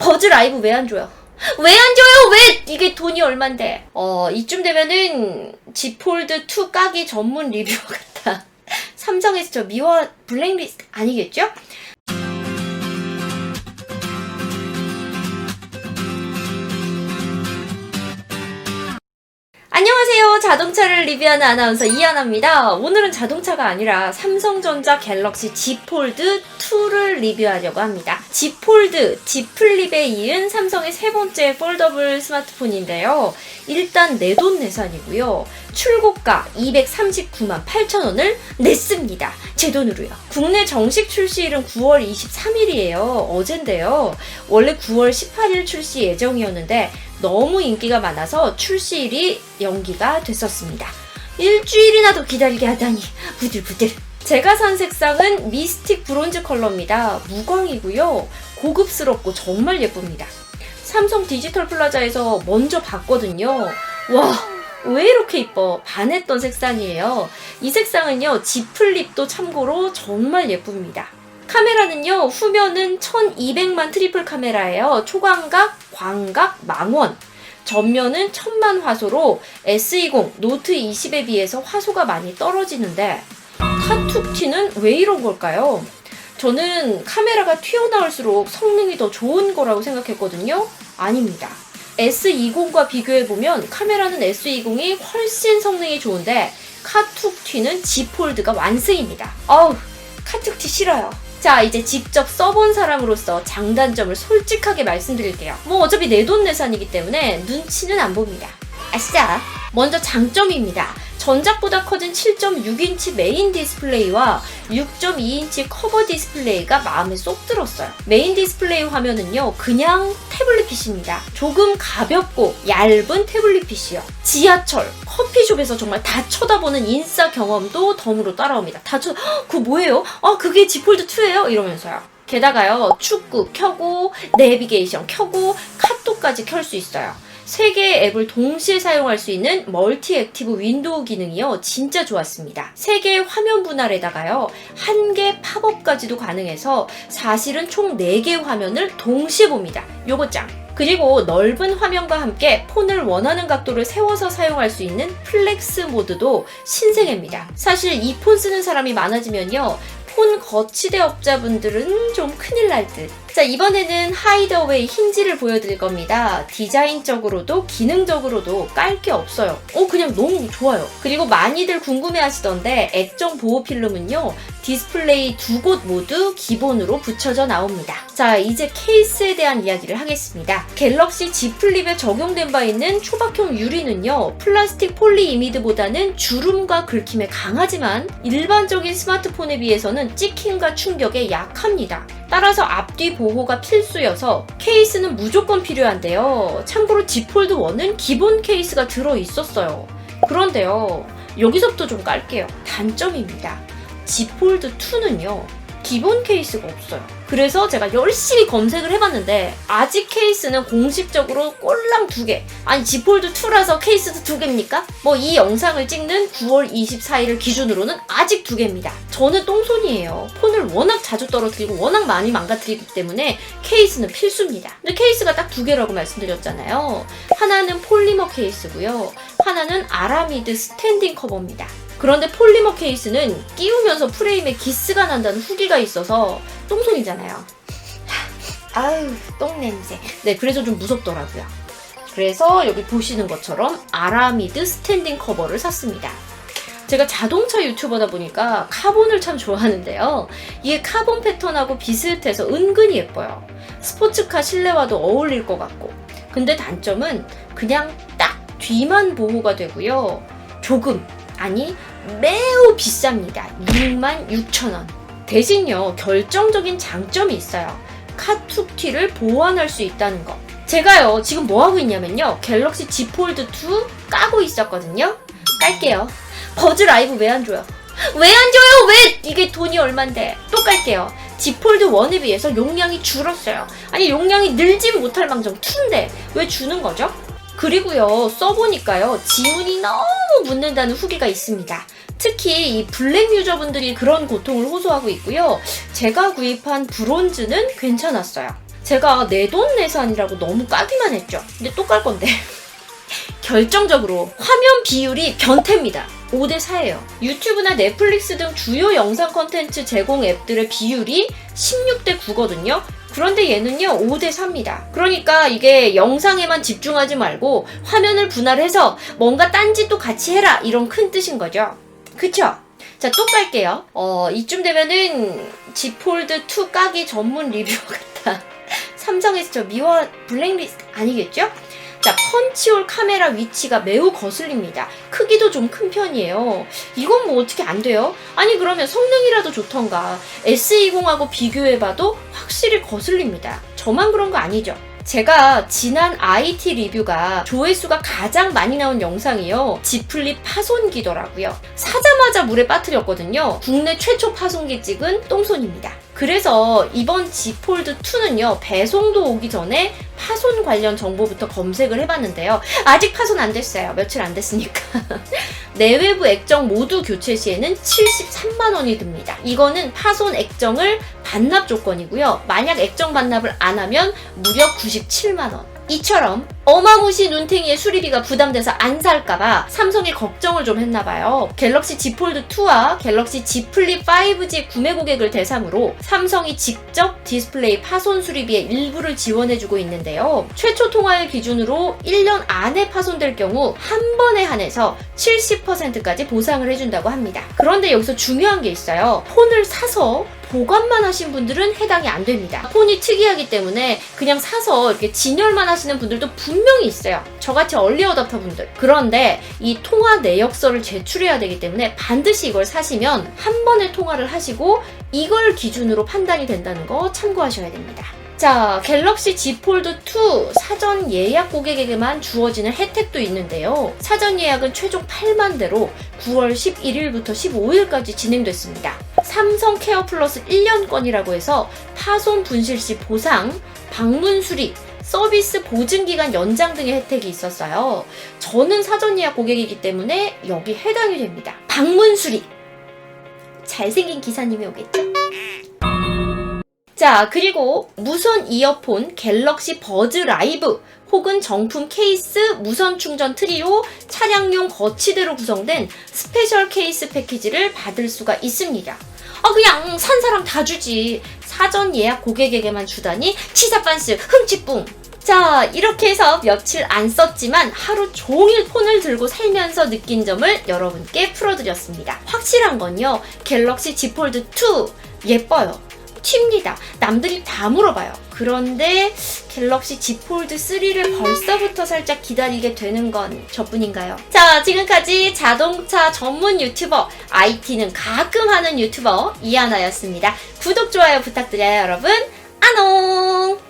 버즈 라이브 왜 안 줘요? 왜 안 줘요? 왜 이게 돈이 얼만데? 어 이쯤 되면은 G 폴드 2 까기 전문 리뷰 같다. 삼성에서 저 미워 블랙리스트 아니겠죠? 안녕하세요. 자동차를 리뷰하는 아나운서 이하나입니다. 오늘은 자동차가 아니라 삼성전자 갤럭시 Z 폴드 2를 리뷰하려고 합니다. Z 폴드, Z 플립에 이은 삼성의 세 번째 폴더블 스마트폰인데요. 일단 내돈내산이고요. 출고가 239만 8천 원을 냈습니다. 제 돈으로요. 국내 정식 출시일은 9월 23일이에요. 어젠데요. 원래 9월 18일 출시 예정이었는데 너무 인기가 많아서 출시일이 연기가 됐었습니다. 일주일이나 더 기다리게 하다니 부들부들. 제가 산 색상은 미스틱 브론즈 컬러입니다. 무광이고요. 고급스럽고 정말 예쁩니다. 삼성 디지털 플라자에서 먼저 봤거든요. 와, 왜 이렇게 이뻐? 반했던 색상이에요. 이 색상은요, G 플립도 참고로 정말 예쁩니다. 카메라는요, 후면은 1200만 트리플 카메라예요. 초광각, 광각, 망원. 전면은 1000만 화소로 S20, 노트 20에 비해서 화소가 많이 떨어지는데, 카툭티는 왜 이런 걸까요? 저는 카메라가 튀어나올수록 성능이 더 좋은 거라고 생각했거든요. 아닙니다. S20과 비교해보면 카메라는 S20이 훨씬 성능이 좋은데 카툭티는 G 폴드가 완승입니다. 어우, 카툭티 싫어요. 자, 이제 직접 써본 사람으로서 장단점을 솔직하게 말씀드릴게요. 뭐 어차피 내돈내산이기 때문에 눈치는 안 봅니다. 아싸! 먼저 장점입니다. 전작보다 커진 7.6인치 메인 디스플레이와 6.2인치 커버 디스플레이가 마음에 쏙 들었어요. 메인 디스플레이 화면은요, 그냥 태블릿 PC입니다. 조금 가볍고 얇은 태블릿 PC요. 지하철, 커피숍에서 정말 다 쳐다보는 인싸 경험도 덤으로 따라옵니다. 다 쳐, "헉, 그거 뭐예요? 아, 그게 지폴드 2예요? 이러면서요. 게다가요, 축구 켜고, 내비게이션 켜고, 카톡까지 켤 수 있어요. 세 개의 앱을 동시에 사용할 수 있는 멀티 액티브 윈도우 기능이요. 진짜 좋았습니다. 세 개의 화면 분할에다가요. 한개 팝업까지도 가능해서 사실은 총 4개의 화면을 동시에 봅니다. 요거 짱! 그리고 넓은 화면과 함께 폰을 원하는 각도를 세워서 사용할 수 있는 플렉스 모드도 신세계입니다. 사실 이 폰 쓰는 사람이 많아지면요. 폰 거치대 업자분들은 좀 큰일 날 듯. 자, 이번에는 하이더웨이 힌지를 보여드릴 겁니다. 디자인적으로도 기능적으로도 깔 게 없어요. 어, 그냥 너무 좋아요. 그리고 많이들 궁금해 하시던데 액정 보호 필름은요, 디스플레이 두 곳 모두 기본으로 붙여져 나옵니다. 자, 이제 케이스에 대한 이야기를 하겠습니다. 갤럭시 Z 플립에 적용된 바 있는 초박형 유리는요, 플라스틱 폴리 이미드보다는 주름과 긁힘에 강하지만 일반적인 스마트폰에 비해서는 찍힘과 충격에 약합니다. 따라서 앞뒤 보호 가 필수여서 케이스는 무조건 필요한데요. 참고로 Z 폴드 1은 기본 케이스가 들어 있었어요. 그런데요. 여기서부터 좀 깔게요. 단점입니다. Z 폴드 2는요. 기본 케이스가 없어요. 그래서 제가 열심히 검색을 해봤는데 아직 케이스는 공식적으로 꼴랑 두 개. 아니 Z 폴드 2라서 케이스도 두 개입니까? 뭐 이 영상을 찍는 9월 24일을 기준으로는 아직 두 개입니다. 저는 똥손이에요. 폰을 워낙 자주 떨어뜨리고 워낙 많이 망가뜨리기 때문에 케이스는 필수입니다. 근데 케이스가 딱 두 개라고 말씀드렸잖아요. 하나는 폴리머 케이스고요. 하나는 아라미드 스탠딩 커버입니다. 그런데 폴리머 케이스는 끼우면서 프레임에 기스가 난다는 후기가 있어서 똥손이잖아요. 아유, 똥냄새. 네, 그래서 좀 무섭더라고요. 그래서 여기 보시는 것처럼 아라미드 스탠딩 커버를 샀습니다. 제가 자동차 유튜버다 보니까 카본을 참 좋아하는데요. 이게 카본 패턴하고 비슷해서 은근히 예뻐요. 스포츠카 실내와도 어울릴 것 같고. 근데 단점은 그냥 딱 뒤만 보호가 되고요. 조금, 아니, 매우 비쌉니다. 66,000원. 대신요, 결정적인 장점이 있어요. 카툭티를 보완할 수 있다는 거. 제가요, 지금 뭐 하고 있냐면요. 갤럭시 Z 폴드 2 까고 있었거든요. 깔게요. 버즈 라이브 왜 안 줘요? 왜 안 줘요? 왜 이게 돈이 얼만데? 또 깔게요. Z 폴드 1에 비해서 용량이 줄었어요. 아니 용량이 늘지 못할 망정 2인데 왜 주는 거죠? 그리고요 써보니까요 지문이 너무 묻는다는 후기가 있습니다. 특히 이 블랙 유저분들이 그런 고통을 호소하고 있고요. 제가 구입한 브론즈는 괜찮았어요. 제가 내 돈 내산이라고 너무 까기만 했죠. 근데 또 깔 건데. 결정적으로 화면 비율이 변태입니다. 5대 4예요. 유튜브나 넷플릭스 등 주요 영상 컨텐츠 제공 앱들의 비율이 16대 9거든요. 그런데 얘는요 5대 4입니다. 그러니까 이게 영상에만 집중하지 말고 화면을 분할해서 뭔가 딴짓도 같이 해라 이런 큰 뜻인 거죠. 그쵸? 자, 또 깔게요. 어, 이쯤 되면은 G 폴드 2 까기 전문 리뷰 같다. 삼성에서 저 미워 블랙리스트 아니겠죠? 자, 펀치홀 카메라 위치가 매우 거슬립니다. 크기도 좀 큰 편이에요. 이건 뭐 어떻게 안 돼요? 아니, 그러면 성능이라도 좋던가. S20하고 비교해봐도 확실히 거슬립니다. 저만 그런 거 아니죠? 제가 지난 IT 리뷰가 조회수가 가장 많이 나온 영상이요. 지플립 파손기더라고요. 사자마자 물에 빠뜨렸거든요. 국내 최초 파손기 찍은 똥손입니다. 그래서 이번 지폴드 2는요. 배송도 오기 전에 파손 관련 정보부터 검색을 해봤는데요. 아직 파손 안 됐어요. 며칠 안 됐으니까. 내외부 액정 모두 교체 시에는 73만 원이 듭니다. 이거는 파손 액정을 반납 조건이고요. 만약 액정 반납을 안 하면 무려 97만 원. 이처럼 어마무시 눈탱이의 수리비가 부담돼서 안 살까봐 삼성이 걱정을 좀 했나봐요. 갤럭시 Z 폴드 2와 갤럭시 Z 플립 5G 구매 고객을 대상으로 삼성이 직접 디스플레이 파손 수리비의 일부를 지원해주고 있는데요. 최초 통화일 기준으로 1년 안에 파손될 경우 한 번에 한해서 70%까지 보상을 해준다고 합니다. 그런데 여기서 중요한 게 있어요. 폰을 사서 보관만 하신 분들은 해당이 안 됩니다. 폰이 특이하기 때문에 그냥 사서 이렇게 진열만 하시는 분들도 분명히 있어요. 저같이 얼리 어답터 분들. 그런데 이 통화 내역서를 제출해야 되기 때문에 반드시 이걸 사시면 한 번에 통화를 하시고 이걸 기준으로 판단이 된다는 거 참고하셔야 됩니다. 자, 갤럭시 Z 폴드 2 사전 예약 고객에게만 주어지는 혜택도 있는데요. 사전 예약은 최종 8만 대로 9월 11일부터 15일까지 진행됐습니다. 삼성 케어 플러스 1년권이라고 해서 파손 분실 시 보상, 방문 수리, 서비스 보증 기간 연장 등의 혜택이 있었어요. 저는 사전 예약 고객이기 때문에 여기 해당이 됩니다. 방문 수리. 잘생긴 기사님이 오겠죠? 자, 그리고 무선 이어폰 갤럭시 버즈 라이브 혹은 정품 케이스 무선 충전 트리오 차량용 거치대로 구성된 스페셜 케이스 패키지를 받을 수가 있습니다. 아, 그냥 산 사람 다 주지. 사전 예약 고객에게만 주다니 치사반스 흠칫뿡. 자, 이렇게 해서 며칠 안 썼지만 하루 종일 폰을 들고 살면서 느낀 점을 여러분께 풀어드렸습니다. 확실한 건요, 갤럭시 Z 폴드 2 예뻐요. 튑니다. 남들이 다 물어봐요. 그런데 갤럭시 Z 폴드 3를 벌써부터 살짝 기다리게 되는 건 저뿐인가요? 자, 지금까지 자동차 전문 유튜버, IT는 가끔 하는 유튜버 이하나였습니다. 구독, 좋아요 부탁드려요, 여러분. 안녕!